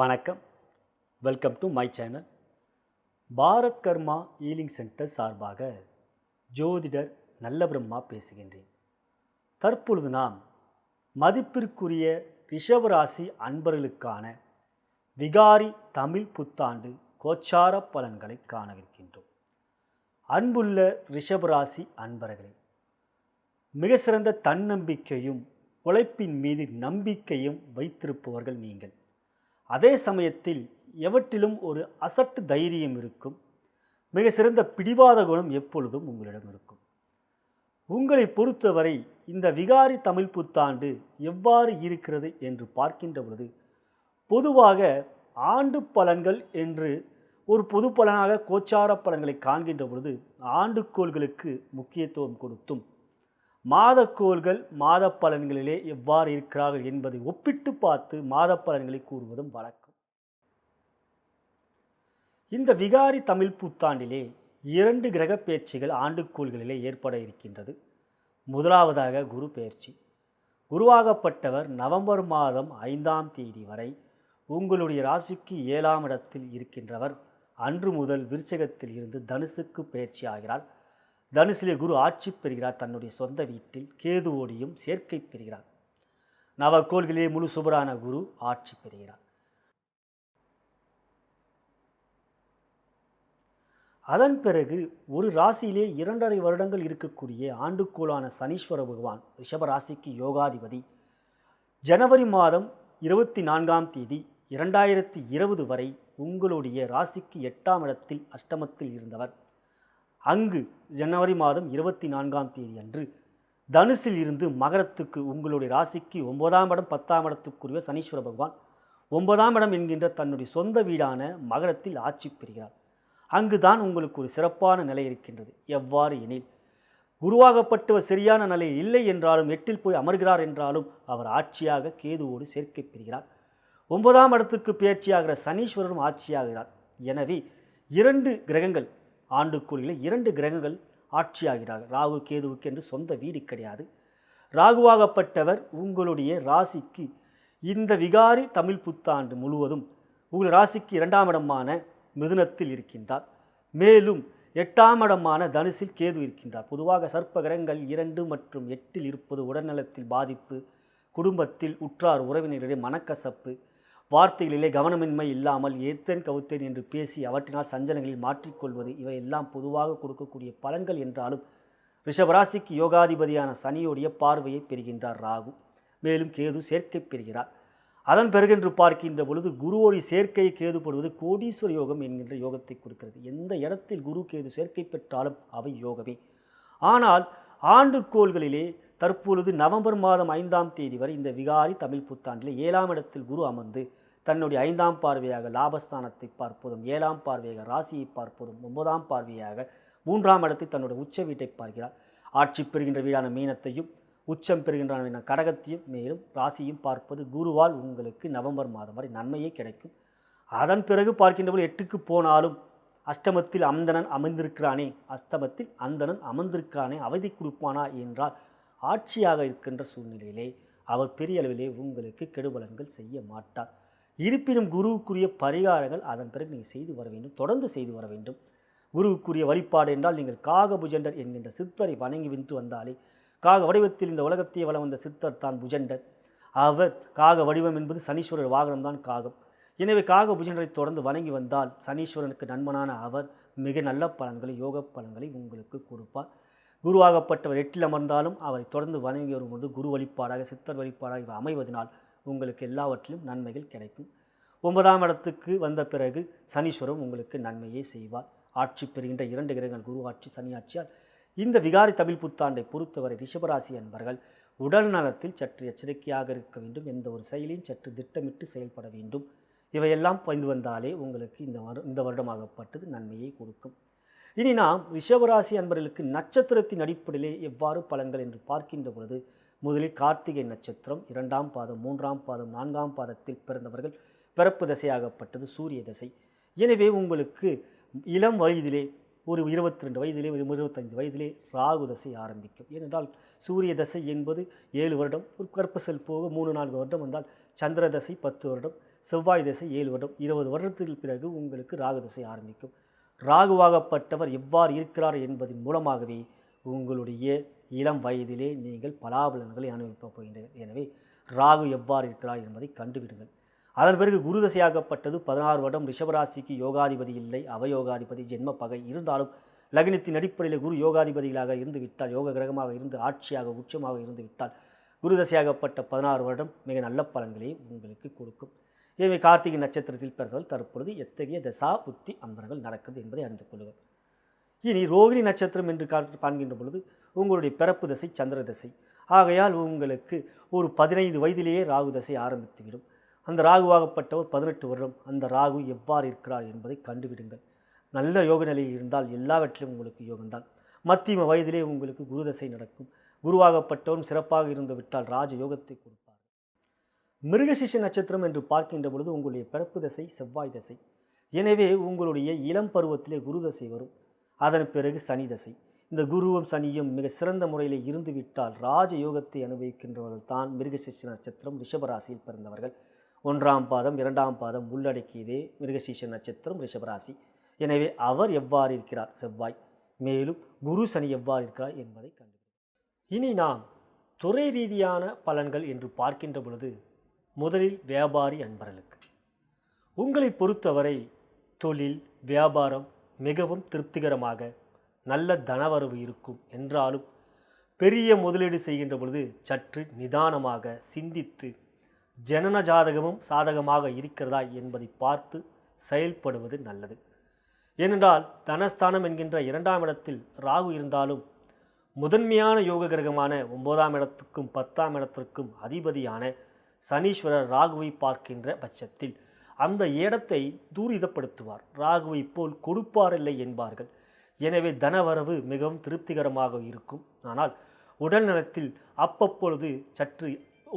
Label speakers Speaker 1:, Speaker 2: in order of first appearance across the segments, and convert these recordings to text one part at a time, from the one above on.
Speaker 1: வணக்கம். Welcome to my channel Bharat karma healing centre சார்பாக ஜோதிடர் நல்ல பிரம்மா பேசுகின்றேன். தற்பொழுது நாம் மதிப்பிற்குரிய ரிஷவராசி அன்பர்களுக்கான விகாரி தமிழ் புத்தாண்டு கோச்சார பலன்களை காணவிருக்கின்றோம். அன்புள்ள ரிஷபராசி அன்பர்களே மிக சிறந்த தன்னம்பிக்கையும் உழைப்பின் மீது நம்பிக்கையும் வைத்திருப்பவர்கள் நீங்கள். அதே சமயத்தில் எவற்றிலும் ஒரு அசட்டு தைரியம் இருக்கும். மிக சிறந்த பிடிவாத குணம் எப்பொழுதும் உங்களிடம் இருக்கும். உங்களை பொறுத்தவரை இந்த விகாரி தமிழ் புத்தாண்டு எவ்வாறு இருக்கிறது என்று பார்க்கின்ற பொழுது பொதுவாக ஆண்டு பலன்கள் என்று ஒரு பொது பலனாக கோச்சார பலன்களை காண்கின்ற பொழுது ஆண்டுக்கோள்களுக்கு முக்கியத்துவம் கொடுத்தும் மாதக்கோள்கள் மாத பலன்களிலே எவ்வாறு இருக்கிறார்கள் என்பதை ஒப்பிட்டு பார்த்து மாத பலன்களை கூறுவதும் வழக்கம். இந்த விகாரி தமிழ் புத்தாண்டிலே இரண்டு கிரக பேச்சுகள் ஆண்டுக்கோள்களிலே ஏற்பட இருக்கின்றது. முதலாவதாக குரு பயிற்சி குருவாகப்பட்டவர் நவம்பர் மாதம் ஐந்தாம் தேதி வரை உங்களுடைய ராசிக்கு ஏழாம் இடத்தில் இருக்கின்றவர். அன்று முதல் விருச்சகத்தில் இருந்து தனுசுக்கு பயிற்சி ஆகிறார். தனுசிலே குரு ஆட்சி பெறுகிறார் தன்னுடைய சொந்த வீட்டில் கேதுவோடியும் சேர்க்கை பெறுகிறார். நவக்கோள்களிலே முழு சுபரான குரு ஆட்சி பெறுகிறார். அதன் பிறகு ஒரு ராசியிலே இரண்டரை வருடங்கள் இருக்கக்கூடிய ஆண்டுக்கோளான சனீஸ்வர பகவான் ரிஷப ராசிக்கு யோகாதிபதி ஜனவரி மாதம் இருபத்தி நான்காம் தேதி இரண்டாயிரத்தி இருபது வரை உங்களுடைய ராசிக்கு எட்டாம் இடத்தில் அஷ்டமத்தில் இருந்தவர். அங்கு ஜனவரி மாதம் இருபத்தி நான்காம் தேதி அன்று தனுசில் இருந்து மகரத்துக்கு உங்களுடைய ராசிக்கு ஒன்பதாம் இடம் பத்தாம் இடத்துக்குரிய சனீஸ்வர பகவான் ஒன்பதாம் இடம் என்கின்ற தன்னுடைய சொந்த வீடான மகரத்தில் ஆட்சி பெறுகிறார். அங்குதான் உங்களுக்கு ஒரு சிறப்பான நிலை இருக்கின்றது. எவ்வாறு எனில் குருவாகப்பட்டவர் சரியான நிலை இல்லை என்றாலும் எட்டில் போய் அமர்கிறார் என்றாலும் அவர் ஆட்சியாக கேதுவோடு சேர்க்கை பெறுகிறார். ஒன்பதாம் இடத்துக்கு பயிற்சியாகிற சனீஸ்வரரும் ஆட்சியாகிறார். எனவே இரண்டு கிரகங்கள் ஆண்டுக்குறியில் இரண்டு கிரகங்கள் ஆட்சியாகிறார்கள். ராகு கேதுவுக்கு என்று சொந்த வீடு கிடையாது. ராகுவாகப்பட்டவர் உங்களுடைய ராசிக்கு இந்த விகாரி தமிழ் புத்தாண்டு முழுவதும் உங்கள் ராசிக்கு இரண்டாம் இடமான மிதுனத்தில் இருக்கின்றார். மேலும் எட்டாம் இடமான தனுசில் கேது இருக்கின்றார். பொதுவாக சர்ப்ப கிரகங்கள் இரண்டு மற்றும் எட்டில் இருப்பது உடல்நலத்தில் பாதிப்பு குடும்பத்தில் உற்றார் உறவினர்களிடையே மனக்கசப்பு வார்த்தைகளிலே கவனமின்மை இல்லாமல் ஏத்தேன் கவுத்தேன் என்று பேசி அவற்றினால் சஞ்சலங்களில் மாற்றிக்கொள்வது இவையெல்லாம் பொதுவாக கொடுக்கக்கூடிய பலன்கள் என்றாலும் ரிஷபராசிக்கு யோகாதிபதியான சனியோடைய பார்வையை பெறுகின்றார் ராகு. மேலும் கேது சேர்க்கை பெறுகிறார். அதன் பிறகென்று பார்க்கின்ற பொழுது குருவோடைய சேர்க்கையை கேதுபடுவது கோடீஸ்வர யோகம் என்கின்ற யோகத்தை கொடுக்கிறது. எந்த இடத்தில் குரு கேது சேர்க்கை பெற்றாலும் அவை யோகமே. ஆனால் ஆண்டுக்கோள்களிலே தற்பொழுது நவம்பர் மாதம் ஐந்தாம் தேதி வரை இந்த விகாரி தமிழ் புத்தாண்டில் ஏழாம் இடத்தில் குரு அமர்ந்து தன்னுடைய ஐந்தாம் பார்வையாக லாபஸ்தானத்தை பார்ப்பதும் ஏழாம் பார்வையாக ராசியை பார்ப்பதும் ஒன்பதாம் பார்வையாக மூன்றாம் இடத்தை தன்னுடைய உச்ச வீட்டை பார்க்கிறார். ஆட்சி பெறுகின்ற வீடான மீனத்தையும் உச்சம் பெறுகின்ற கடகத்தையும் மேலும் ராசியும் பார்ப்பது குருவால் உங்களுக்கு நவம்பர் மாதம் வரை நன்மையே கிடைக்கும். அதன் பிறகு பார்க்கின்றபோது எட்டுக்கு போனாலும் அஷ்டமத்தில் அந்தணன் அமைந்திருக்கிறானே அஷ்டமத்தில் அந்தணன் அமர்ந்திருக்கிறானே அவதி கொடுப்பானா என்றால் ஆட்சியாக இருக்கின்ற சூழ்நிலையிலே அவர் பெரிய அளவிலே உங்களுக்கு கெடுபலன்கள் செய்ய மாட்டார். இருப்பினும் குருவுக்குரிய பரிகாரங்கள் அதன் பிறகு நீங்கள் செய்து வர வேண்டும் தொடர்ந்து செய்து வர வேண்டும். குருவுக்குரிய வழிபாடு என்றால் நீங்கள் காக புஜண்டர் என்கின்ற சித்தரை வணங்கி விட்டு வந்தாலே காக வடிவத்தில் இந்த உலகத்தை வளம் வந்த சித்தர் தான் புஜண்டர். அவர் காக வடிவம் என்பது சனீஸ்வரர் வாகனம் தான் காகம். எனவே காக புஜண்டரை தொடர்ந்து வணங்கி வந்தால் சனீஸ்வரனுக்கு நண்பனான அவர் மிக நல்ல பலன்களை யோக பலன்களை உங்களுக்கு கொடுப்பார். குருவாகப்பட்டவர் எட்டில் அமர்ந்தாலும் அவரை தொடர்ந்து வணங்கி வரும்போது குரு வழிபாடாக சித்தர் வழிபாடாக அமைவதனால் உங்களுக்கு எல்லாவற்றிலும் நன்மைகள் கிடைக்கும். ஒன்பதாம் இடத்துக்கு வந்த பிறகு சனீஸ்வரம் உங்களுக்கு நன்மையை செய்வார். ஆட்சி பெறுகின்ற இரண்டு கிரகங்கள் குரு ஆட்சி சனி ஆட்சியால் இந்த விகாரி தமிழ் புத்தாண்டை பொறுத்தவரை ரிஷபராசி என்பர்கள் உடல் நலத்தில் சற்று எச்சரிக்கையாக இருக்க வேண்டும். எந்த ஒரு செயலையும் சற்று திட்டமிட்டு செயல்பட வேண்டும். இவையெல்லாம் பயந்து வந்தாலே உங்களுக்கு இந்த வரு இந்த வருடமாகப்பட்டது நன்மையை கொடுக்கும். இனி நாம் ரிஷபராசி அன்பர்களுக்கு நட்சத்திரத்தின் அடிப்படையிலே எவ்வாறு பலன்கள் என்று பார்க்கின்ற பொழுது முதலில் கார்த்திகை நட்சத்திரம் இரண்டாம் பாதம் மூன்றாம் பாதம் நான்காம் பாதத்தில் பிறந்தவர்கள் பிறப்பு தசையாகப்பட்டது சூரிய தசை. எனவே உங்களுக்கு இளம் வயதிலே ஒரு இருபத்தி ரெண்டு வயதிலே ஒரு இருபத்தைந்து வயதிலே ராகு தசை ஆரம்பிக்கும். ஏனென்றால் சூரிய தசை என்பது ஏழு வருடம் ஒரு கற்பசல் போக மூணு நான்கு வருடம் வந்தால் சந்திர தசை பத்து வருடம் செவ்வாய் தசை ஏழு வருடம் இருபது வருடத்துக்கு பிறகு உங்களுக்கு ராகு தசை ஆரம்பிக்கும். ராகுவாகப்பட்டவர் எவ்வாறு இருக்கிறார் என்பதன் மூலமாகவே உங்களுடைய இளம் வயதிலே நீங்கள் பலாபலன்களை அனுபவிக்கப் போகின்றீர்கள். எனவே ராகு எவ்வாறு இருக்கிறார் என்பதை கண்டுவிடுங்கள். அதன் பிறகு குரு தசையாகப்பட்டது பதினாறு வருடம். ரிஷபராசிக்கு யோகாதிபதி இல்லை அவயோகாதிபதி ஜென்ம பகை. இருந்தாலும் லக்னத்தின் அடிப்படையில் குரு யோகாதிபதிகளாக இருந்து விட்டால் யோக கிரகமாக இருந்து ஆட்சியாக உச்சமாக இருந்து விட்டால் குரு தசையாகப்பட்ட பதினாறு வருடம் மிக நல்ல பலன்களை உங்களுக்கு கொடுக்கும். எனவே கார்த்திகை நட்சத்திரத்தில் பிறந்தவர்கள் தற்பொழுது எத்தகைய தசா புத்தி அந்தரங்கள் நடக்குது என்பதை அறிந்து கொள்ளுங்கள். இனி ரோகிணி நட்சத்திரம் என்று கா- காண்கின்ற பொழுது உங்களுடைய பிறப்பு தசை சந்திர தசை. ஆகையால் உங்களுக்கு ஒரு பதினைந்து வயதிலேயே ராகு தசை ஆரம்பித்துவிடும். அந்த ராகுவாகப்பட்டவர் பதினெட்டு வருடம் அந்த ராகு எவ்வாறு இருக்கிறார் என்பதை கண்டுவிடுங்கள். நல்ல யோக நிலையில் இருந்தால் எல்லாவற்றிலும் உங்களுக்கு யோகம்தான். மத்தியம வயதிலே உங்களுக்கு குரு தசை நடக்கும். குருவாகப்பட்டவரும் சிறப்பாக இருந்து விட்டால் ராஜ யோகத்தை கொடுப்பார். மிருகசிஷ நட்சத்திரம் என்று பார்க்கின்ற பொழுது உங்களுடைய பிறப்பு தசை செவ்வாய் தசை. எனவே உங்களுடைய இளம் பருவத்திலே குரு தசை வரும். அதன் பிறகு சனி தசை. இந்த குருவும் சனியும் மிக சிறந்த முறையில் இருந்துவிட்டால் ராஜயோகத்தை ராஜ யோகத்தை அனுபவிக்கின்றவர்கள் தான் மிருகசிஷ நட்சத்திரம் ரிஷபராசியில் பிறந்தவர்கள். ஒன்றாம் பாதம் இரண்டாம் பாதம் உள்ளடக்கியதே மிருகசீஷ நட்சத்திரம் ரிஷபராசி. எனவே அவர் எவ்வாறு இருக்கிறார்? செவ்வாய். மேலும் குரு சனி எவ்வாறு இருக்கிறார் என்பதை கண்டு இனி நாம் துறை ரீதியான பலன்கள் என்று பார்க்கின்ற பொழுது முதலில் வியாபாரி அன்பர்களுக்கு. உங்களை பொறுத்தவரை தொழில் வியாபாரம் மிகவும் திருப்திகரமாக நல்ல தனவரவு இருக்கும் என்றாலும் பெரிய முதலீடு செய்கின்ற பொழுது சற்று நிதானமாக சிந்தித்து ஜனன ஜாதகமும் சாதகமாக இருக்கிறதா என்பதை பார்த்து செயல்படுவது நல்லது. ஏனென்றால் தனஸ்தானம் என்கின்ற இரண்டாம் இடத்தில் ராகு இருந்தாலும் முதன்மையான யோக கிரகமான ஒன்பதாம் இடத்துக்கும் பத்தாம் இடத்திற்கும் அதிபதியான சனீஸ்வரர் ராகுவை பார்க்கின்ற பட்சத்தில் அந்த இடத்தை தூரிதப்படுத்துவார். ராகுவை போல் கொடுப்பாரில்லை என்பார்கள். எனவே தனவரவு மிகவும் திருப்திகரமாக இருக்கும். ஆனால் உடல் நலத்தில் அப்பப்பொழுது சற்று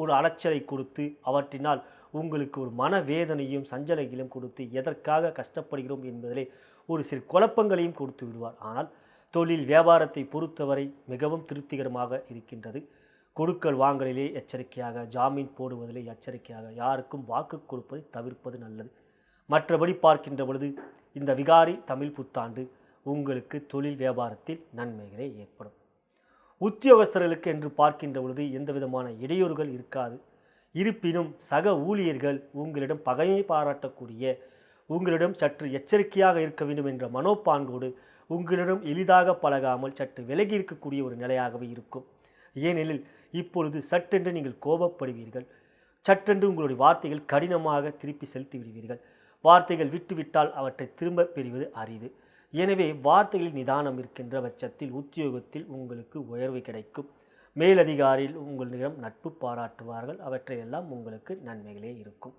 Speaker 1: ஒரு அலைச்சலை கொடுத்து அவற்றினால் உங்களுக்கு ஒரு மனவேதனையும் சஞ்சலைகளையும் கொடுத்து எதற்காக கஷ்டப்படுகிறோம் என்பதிலே ஒரு சிறு குழப்பங்களையும் கொடுத்து விடுவார். ஆனால் தொழில் வியாபாரத்தை பொறுத்தவரை மிகவும் திருப்திகரமாக இருக்கின்றது. கொடுக்கல் வாங்கலிலே எச்சரிக்கையாக ஜாமீன் போடுவதிலே எச்சரிக்கையாக யாருக்கும் வாக்கு கொடுப்பதை தவிர்ப்பது நல்லது. மற்றபடி பார்க்கின்ற பொழுது இந்த விகாரி தமிழ் புத்தாண்டு உங்களுக்கு தொழில் வியாபாரத்தில் நன்மைகளே ஏற்படும். உத்தியோகஸ்தர்களுக்கு என்று பார்க்கின்ற பொழுது எந்த விதமான இடையூறுகள் இருக்காது. இருப்பினும் சக ஊழியர்கள் உங்களிடம் பகைமை பாராட்டக்கூடிய உங்களிடம் சற்று எச்சரிக்கையாக இருக்க வேண்டும் என்ற மனோப்பான்கோடு உங்களிடம் எளிதாக பழகாமல் சற்று விலகி இருக்கக்கூடிய ஒரு நிலையாகவே இருக்கும். ஏனெனில் இப்பொழுது சட்டென்று நீங்கள் கோபப்படுவீர்கள். சட்டென்று உங்களுடைய வார்த்தைகள் கடினமாக திருப்பி செலுத்தி விடுவீர்கள். வார்த்தைகள் விட்டுவிட்டால் அவற்றை திரும்ப பெறுவது அரிது. எனவே வார்த்தைகளில் நிதானம் இருக்கின்ற பட்சத்தில் உத்தியோகத்தில் உங்களுக்கு உயர்வு கிடைக்கும். மேலதிகாரியில் உங்களிடம் நட்பு பாராட்டுவார்கள். அவற்றையெல்லாம் உங்களுக்கு நன்மைகளே இருக்கும்.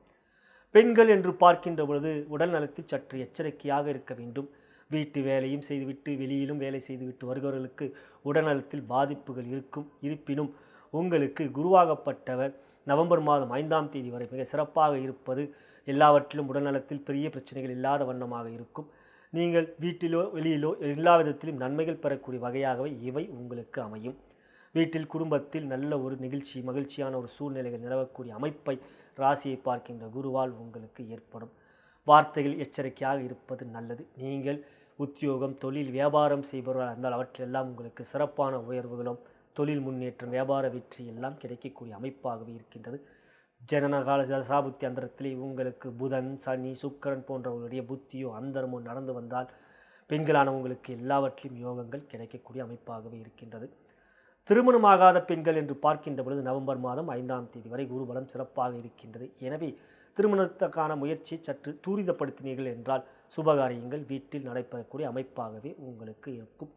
Speaker 1: பெண்கள் என்று பார்க்கின்ற பொழுது உடல் நலத்தில் சற்று எச்சரிக்கையாக இருக்க வேண்டும். வீட்டு வேலையும் செய்துவிட்டு வெளியிலும் வேலை செய்துவிட்டு வருபவர்களுக்கு உடல்நலத்தில் பாதிப்புகள் இருக்கும். இருப்பினும் உங்களுக்கு குருவாகப்பட்டவர் நவம்பர் மாதம் ஐந்தாம் தேதி வரை மிக சிறப்பாக இருப்பது எல்லாவற்றிலும் உடல்நலத்தில் பெரிய பிரச்சனைகள் இல்லாத வண்ணமாக இருக்கும். நீங்கள் வீட்டிலோ வெளியிலோ எல்லா விதத்திலும் நன்மைகள் பெறக்கூடிய வகையாகவே இவை உங்களுக்கு அமையும். வீட்டில் குடும்பத்தில் நல்ல ஒரு நிகழ்ச்சி மகிழ்ச்சியான ஒரு சூழ்நிலைகள் நிலவக்கூடிய அமைப்பை ராசியை பார்க்கின்ற குருவால் உங்களுக்கு ஏற்படும். வார்த்தைகள் எச்சரிக்கையாக இருப்பது நல்லது. நீங்கள் உத்தியோகம் தொழில் வியாபாரம் செய்பவர்கள் இருந்தால் அவற்றிலெல்லாம் உங்களுக்கு சிறப்பான உயர்வுகளும் தொழில் முன்னேற்றம் வியாபார வெற்றி எல்லாம் கிடைக்கக்கூடிய அமைப்பாகவே இருக்கின்றது. ஜனனகால சாபுத்தி அந்தரத்திலே உங்களுக்கு புதன் சனி சுக்கரன் போன்றவர்களுடைய புத்தியோ அந்தரமோ நடந்து வந்தால் பெண்களான உங்களுக்கு எல்லாவற்றிலும் யோகங்கள் கிடைக்கக்கூடிய அமைப்பாகவே இருக்கின்றது. திருமணமாகாத பெண்கள் என்று பார்க்கின்ற பொழுது நவம்பர் மாதம் ஐந்தாம் தேதி வரை குருபலம் சிறப்பாக இருக்கின்றது. எனவே திருமணத்துக்கான முயற்சி சற்று தூரிதப்படுத்தினீர்கள் என்றால் சுபகாரியங்கள் வீட்டில் நடைபெறக்கூடிய அமைப்பாகவே உங்களுக்கு இருக்கும்.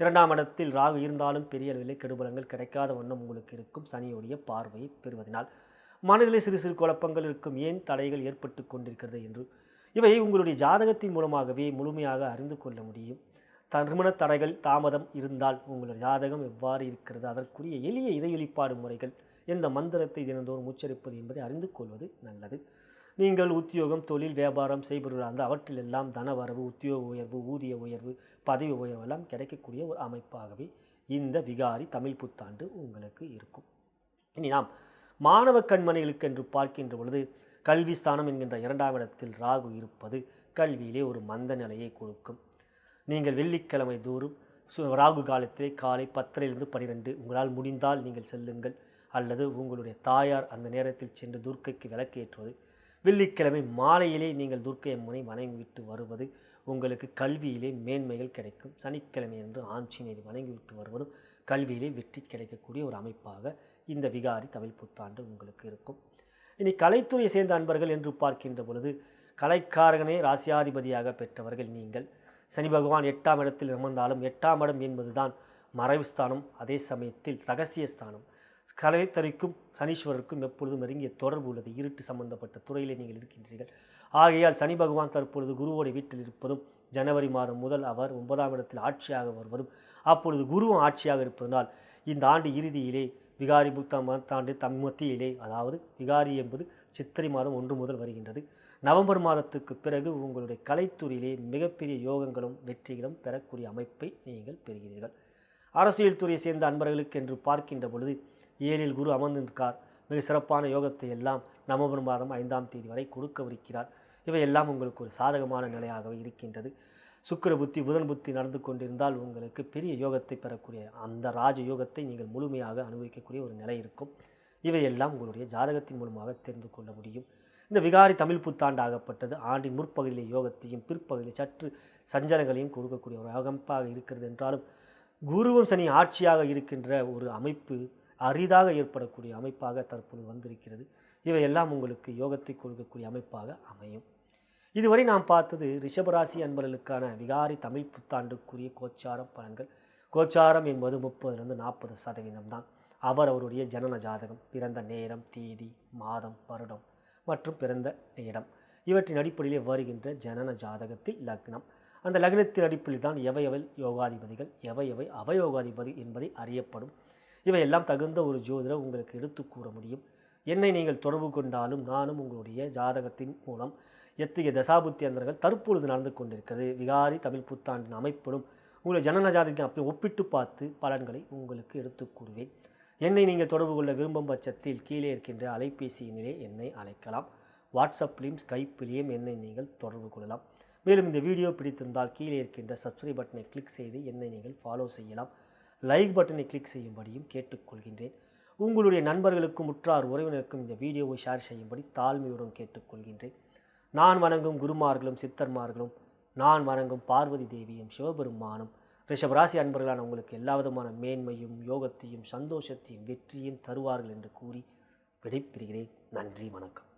Speaker 1: இரண்டாம் இடத்தில் ராகு இருந்தாலும் பெரிய அளவில் கெடுபலங்கள் கிடைக்காத வண்ணம் உங்களுக்கு இருக்கும். சனியுடைய பார்வையை பெறுவதனால் மனதிலே சிறு சிறு குழப்பங்கள் இருக்கும். ஏன் தடைகள் ஏற்பட்டு கொண்டிருக்கிறது என்று இவை உங்களுடைய ஜாதகத்தின் மூலமாகவே முழுமையாக அறிந்து கொள்ள முடியும். திருமண தடைகள் தாமதம் இருந்தால் உங்களுடைய ஜாதகம் எவ்வாறு இருக்கிறது? அதற்குரிய எளிய இறைவெளிப்பாடு முறைகள் எந்த மந்திரத்தை தினந்தோறும் உச்சரிப்பது என்பதை அறிந்து கொள்வது நல்லது. நீங்கள் உத்தியோகம் தொழில் வியாபாரம் செய்பவர்களாக இருந்தால் அவற்றிலெல்லாம் தன வரவு உத்தியோக உயர்வு ஊதிய உயர்வு பதவி உயர்வு எல்லாம் கிடைக்கக்கூடிய ஒரு அமைப்பாகவே இந்த விகாரி தமிழ் புத்தாண்டு உங்களுக்கு இருக்கும். இனி நாம் மாணவ கண்மணிகளுக்கு என்று பார்க்கின்ற பொழுது கல்வி ஸ்தானம் என்கின்ற இரண்டாம் இடத்தில் ராகு இருப்பது கல்வியிலே ஒரு மந்த நிலையை கொடுக்கும். நீங்கள் வெள்ளிக்கிழமை தோறும் சு- ராகு காலத்திலே காலை பத்தரையிலிருந்து பனிரெண்டு உங்களால் முடிந்தால் நீங்கள் செல்லுங்கள். அல்லது உங்களுடைய தாயார் அந்த நேரத்தில் சென்று துர்க்கைக்கு விளக்கேற்றுவது வெள்ளிக்கிழமை மாலையிலே நீங்கள் துர்க்கை அம்மனை வணங்கிவிட்டு வருவது உங்களுக்கு கல்வியிலே மேன்மைகள் கிடைக்கும். சனிக்கிழமை என்று ஆஞ்சநேயரை வணங்கிவிட்டு வருவதும் கல்வியிலே வெற்றி கிடைக்கக்கூடிய ஒரு அமைப்பாக இந்த விகாரி தமிழ் புத்தாண்டு உங்களுக்கு இருக்கும். இனி கலைத்துறையை சேர்ந்த அன்பர்கள் என்று பார்க்கின்ற பொழுது கலைக்காரகனே ராசியாதிபதியாக பெற்றவர்கள் நீங்கள். சனி பகவான் எட்டாம் இடத்தில் அமர்ந்தாலும் எட்டாம் இடம் என்பதுதான் மறைவு ஸ்தானம் அதே சமயத்தில் ரகசிய ஸ்தானம் கலைத்தறைக்கும் சனீஸ்வரருக்கும் எப்பொழுதும் நெருங்கிய தொடர்பு உள்ளது. இருட்டு சம்பந்தப்பட்ட துறையிலே நீங்கள் இருக்கின்றீர்கள். ஆகையால் சனி பகவான் தற்பொழுது குருவோட வீட்டில் இருப்பதும் ஜனவரி மாதம் முதல் அவர் ஒன்பதாம் இடத்தில் ஆட்சியாக வருவதும் அப்பொழுது குருவும் ஆட்சியாக இருப்பதனால் இந்த ஆண்டு இறுதியிலே விகாரி புத்தம் ஆண்டு தம் மத்தியிலே அதாவது விகாரி என்பது சித்திரை மாதம் ஒன்று முதல் வருகின்றது. நவம்பர் மாதத்துக்கு பிறகு உங்களுடைய கலைத்துறையிலே மிகப்பெரிய யோகங்களும் வெற்றிகளும் பெறக்கூடிய அமைப்பை நீங்கள் பெறுகிறீர்கள். அரசியல் துறையை சேர்ந்த அன்பர்களுக்கு என்று பார்க்கின்ற பொழுது ஏழில் குரு அமர்ந்திருக்கார். மிக சிறப்பான யோகத்தை எல்லாம் நவம்பர் மாதம் ஐந்தாம் தேதி வரை கொடுக்கவிருக்கிறார். இவையெல்லாம் உங்களுக்கு ஒரு சாதகமான நிலையாகவே இருக்கின்றது. சுக்கர புத்தி புதன் புத்தி நடந்து கொண்டிருந்தால் உங்களுக்கு பெரிய யோகத்தை பெறக்கூடிய அந்த ராஜ யோகத்தை நீங்கள் முழுமையாக அனுபவிக்கக்கூடிய ஒரு நிலை இருக்கும். இவையெல்லாம் உங்களுடைய ஜாதகத்தின் மூலமாக தெரிந்து கொள்ள முடியும். இந்த விகாரி தமிழ் புத்தாண்டு ஆகப்பட்டது ஆண்டின் முற்பகுதியிலே யோகத்தையும் பிற்பகுதியில் சற்று சஞ்சலங்களையும் கொடுக்கக்கூடிய ஒரு அமைப்பாக இருக்கிறது என்றாலும் குருவும் சனி ஆட்சியாக இருக்கின்ற ஒரு அமைப்பு அரிதாக ஏற்படக்கூடிய அமைப்பாக தற்பொழுது வந்திருக்கிறது. இவையெல்லாம் உங்களுக்கு யோகத்தை கொடுக்கக்கூடிய அமைப்பாக அமையும். இதுவரை நாம் பார்த்தது ரிஷபராசி அன்பர்களுக்கான விகாரி தமிழ் புத்தாண்டுக்குரிய கோச்சார பலன்கள். கோச்சாரம் என்பது முப்பதுலேருந்து நாற்பது சதவீதம் தான். அவர் அவருடைய ஜனன ஜாதகம் பிறந்த நேரம் தேதி மாதம் வருடம் மற்றும் பிறந்த இடம் இவற்றின் அடிப்படையிலே வருகின்ற ஜனன ஜாதகத்தில் லக்னம். அந்த லக்னத்தின் அடிப்படையில் தான் எவை எவை யோகாதிபதிகள் எவை எவை அவயோகாதிபதி என்பதை அறியப்படும். இவையெல்லாம் தகுந்த ஒரு ஜோதிடர் உங்களுக்கு எடுத்து கூற முடியும். என்னை நீங்கள் தொடர்பு கொண்டாலும் நானும் உங்களுடைய ஜாதகத்தின் மூலம் எத்தகைய தசாபுத்தி அந்தர்கள் தற்பொழுது நடந்து கொண்டிருக்கிறது. விகாரி தமிழ் புத்தாண்டின் அமைப்பிலும் உங்களை ஜனன ஜாதகத்தை அப்படி ஒப்பிட்டு பார்த்து பலன்களை உங்களுக்கு எடுத்து கூறுவேன். என்னை நீங்கள் தொடர்பு கொள்ள விரும்பும் பட்சத்தில் கீழே இருக்கின்ற அலைபேசியினிலே என்னை அழைக்கலாம். வாட்ஸ்அப்லேயும் ஸ்கைப்பிலேயும் என்னை நீங்கள் தொடர்பு கொள்ளலாம். மேலும் இந்த வீடியோ பிடித்திருந்தால் கீழே இருக்கின்ற சப்ஸ்கிரைப் பட்டனை கிளிக் செய்து என்னை நீங்கள் ஃபாலோ செய்யலாம். லைக் பட்டனை கிளிக் செய்யும்படியும் கேட்டுக்கொள்கின்றேன். உங்களுடைய நண்பர்களுக்கும் உற்றார் உறவினருக்கும் இந்த வீடியோவை ஷேர் செய்யும்படி தாழ்மையுடன் கேட்டுக்கொள்கின்றேன். நான் வணங்கும் குருமார்களும் சித்தர்மார்களும் நான் வணங்கும் பார்வதி தேவியும் சிவபெருமானும் ரிஷபராசி அன்பர்களான உங்களுக்கு எல்லா விதமான மேன்மையும் யோகத்தையும் சந்தோஷத்தையும் வெற்றியும் தருவார்கள் என்று கூறி விடைபெறுகிறேன். நன்றி வணக்கம்.